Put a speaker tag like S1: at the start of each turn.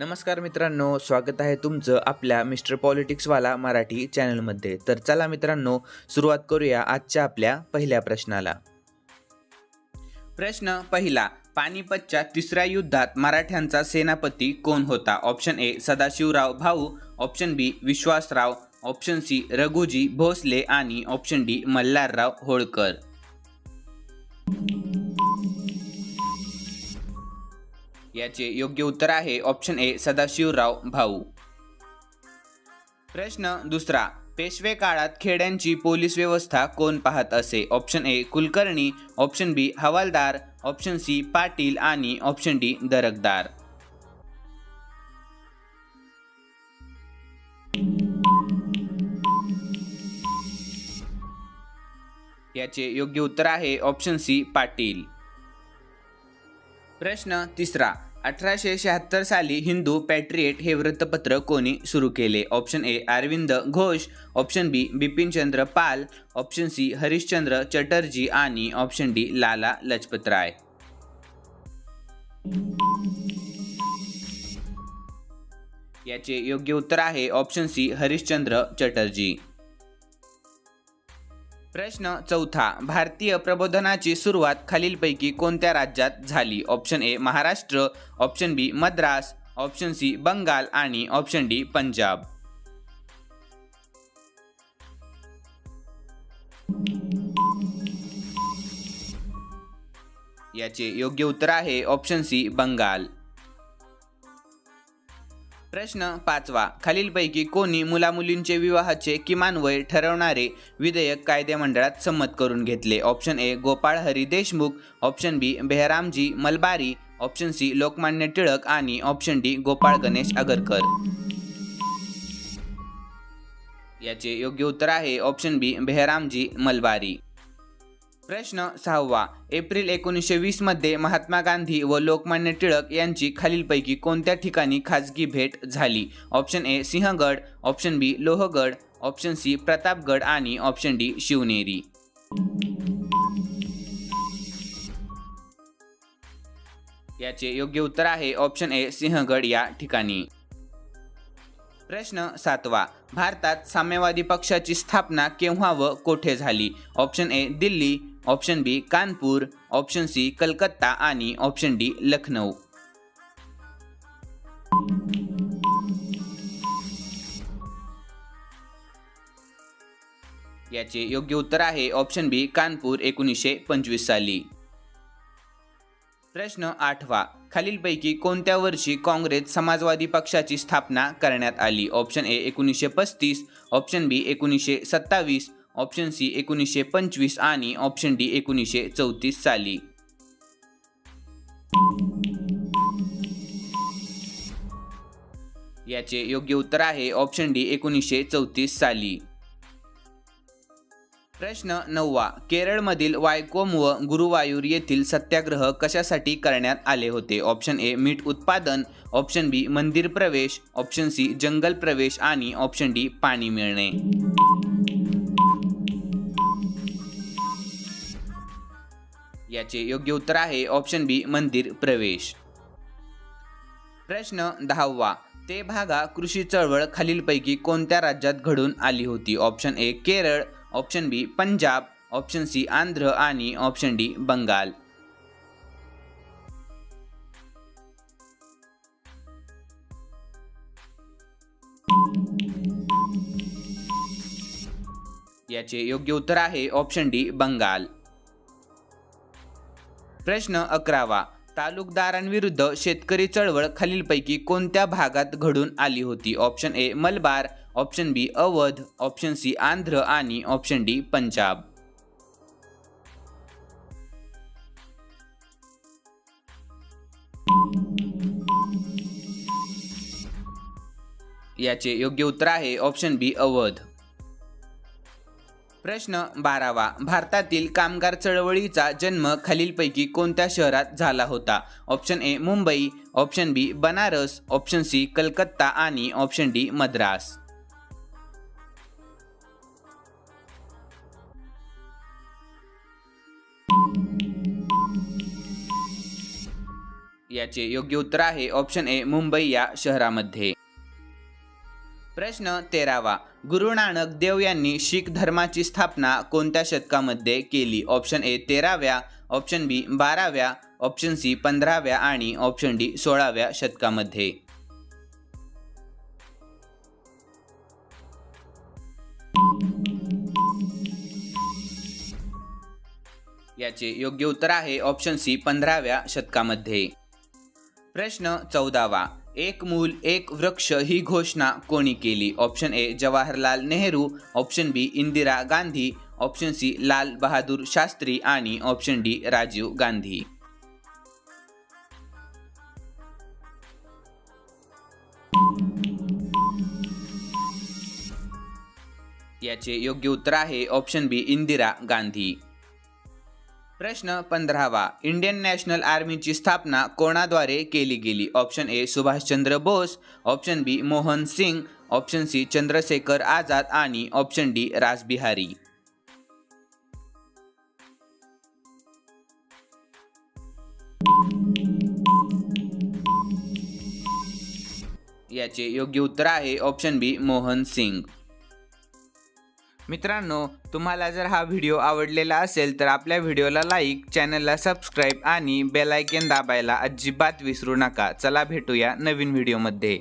S1: नमस्कार मित्रांनो स्वागत आहे तुमचं आपल्या मिस्टर पॉलिटिक्सवाला मराठी चॅनलमध्ये. तर चला मित्रांनो सुरुवात करूया आजच्या आपल्या पहिल्या प्रश्नाला. प्रश्न पहिला पानिपतच्या तिसऱ्या युद्धात मराठ्यांचा सेनापती कोण होता? Option A Sadashivrao Bhau. Option B Vishwasrao. Option C Raghuji Bhosale आणि ऑप्शन डी मल्हारराव होळकर. याचे योग्य उत्तर आहे ऑप्शन ए सदाशिवराव भाऊ. प्रश्न दुसरा पेशवे काळात खेड्यांची पोलीस व्यवस्था कोण पाहत असे? Option A Kulkarni. Option B हवालदार. ऑप्शन सी पाटील आणि ऑप्शन डी दरकदार. याचे योग्य उत्तर आहे ऑप्शन सी पाटील. प्रश्न तिसरा अठराशे शहात्तर साली हिंदू पॅट्रिएट हे वृत्तपत्र कोणी सुरू केले? Option A Arvind Ghosh. Option B Bipinchandra Pal. Option C Harishchandra Chatterjee. आणि ऑप्शन डी लाला लजपतराय. याचे योग्य उत्तर आहे. Option C Harishchandra Chatterjee. प्रश्न चौथा भारतीय प्रबोधनाची सुरुवात खालीलपैकी कोणत्या राज्यात झाली? Option A Maharashtra option B Madras option C Bengal आणि ऑप्शन डी पंजाब. याचे योग्य उत्तर आहे ऑप्शन सी बंगाल. प्रश्न पाचवा. खालीलपैकी कोणी मुलामुलींचे विवाहाचे किमान वय ठरवणारे विधेयक कायदेमंडळात संमत करून घेतले? Option A Gopal Hari Deshmukh. Option B Behramji Malabari. Option C Lokmanya Tilak. आणि ऑप्शन डी गोपाळ गणेश आगरकर. याचे योग्य उत्तर आहे. Option B Behramji Malabari. प्रश्न सहावा. एप्रिल एकोणीसशे वीसमध्ये महात्मा गांधी व लोकमान्य टिळक यांची खालीलपैकी कोणत्या ठिकाणी खाजगी भेट झाली? Option A Sinhagad option B Lohagad option C Pratapgad आणि ऑप्शन डी शिवनेरी. याचे योग्य उत्तर आहे ऑप्शन ए सिंहगड या ठिकाणी. प्रश्न सातवा. भारतात साम्यवादी पक्षाची स्थापना केव्हा व कोठे झाली? Option A Delhi option B Kanpur option C Calcutta आणि ऑप्शन डी लखनौ याचे योग्य उत्तर आहे ऑप्शन बी कानपूर एकोणीसशे पंचवीस साली. प्रश्न आठवा. खालीलपैकी कोणत्या वर्षी काँग्रेस समाजवादी पक्षाची स्थापना करण्यात आली? ऑप्शन ए एकोणीसशे पस्तीस. ऑप्शन बी एकोणीसशे सत्तावीस. ऑप्शन सी एकोणीसशे पंचवीस आणि ऑप्शन डी एकोणीसशे चौतीस साली. याचे योग्य उत्तर आहे ऑप्शन डी एकोणीसशे चौतीस साली. प्रश्न नववा केरळमधील वायकोम व गुरुवायूर येथील सत्याग्रह कशासाठी करण्यात आले होते? ऑप्शन ए मीठ उत्पादन ऑप्शन बी मंदिर प्रवेश ऑप्शन सी जंगल प्रवेश आणि ऑप्शन डी पाणी मिळणे. याचे योग्य उत्तर आहे ऑप्शन बी मंदिर प्रवेश. प्रश्न दहावा. ते भागा कृषी चळवळ खालीलपैकी कोणत्या राज्यात घडून आली होती? Option A Kerala. Option B Punjab. Option C Andhra आणि ऑप्शन डी बंगाल. याचे योग्य उत्तर आहे ऑप्शन डी बंगाल. प्रश्न अकरावा. तालुकदारांविरुद्ध शेतकरी चळवळ खालीलपैकी कोणत्या भागात घडून आली होती? Option A Malabar option B Awadh option C Andhra आणि ऑप्शन डी पंजाब. याचे योग्य उत्तर आहे ऑप्शन बी अवध. प्रश्न बारावा. भारतातील कामगार चळवळीचा जन्म खालीलपैकी कोणत्या शहरात झाला होता? Option A Mumbai. Option B Banaras. Option C Calcutta. आणि ऑप्शन डी मद्रास. याचे योग्य उत्तर आहे ऑप्शन ए मुंबई या शहरामध्ये. प्रश्न तेरावा. गुरु नानक देव यांनी शीख धर्माची स्थापना कोणत्या शतकामध्ये केली? ऑप्शन ए तेराव्या ऑप्शन बी बाराव्या ऑप्शन सी पंधराव्या आणि ऑप्शन डी सोळाव्या शतकामध्ये. याचे योग्य उत्तर आहे ऑप्शन सी पंधराव्या शतकामध्ये. प्रश्न चौदावा. एक मूल एक वृक्ष ही घोषणा कोणी केली? Option A Jawaharlal Nehru. Option B Indira Gandhi. Option C Lal Bahadur Shastri. आणि ऑप्शन डी राजीव गांधी. याचे योग्य उत्तर आहे. Option B Indira Gandhi. प्रश्न पंधरावा. इंडियन नॅशनल आर्मीची स्थापना कोणाद्वारे केली गेली? Option A Subhashchandra Bose. Option B Mohan Singh. Option C Chandrashekhar Azad आणि ऑप्शन डी राजबिहारी याचे योग्य उत्तर आहे ऑप्शन बी मोहन सिंग. मित्रांनो तुम्हाला जर हा व्हिडिओ आवडलेला असेल तर आपल्या व्हिडिओला लाईक चॅनलला सबस्क्राईब आणि बेल दाबायला अजिबात विसरू नका. चला भेटूया नवीन व्हिडिओमध्ये.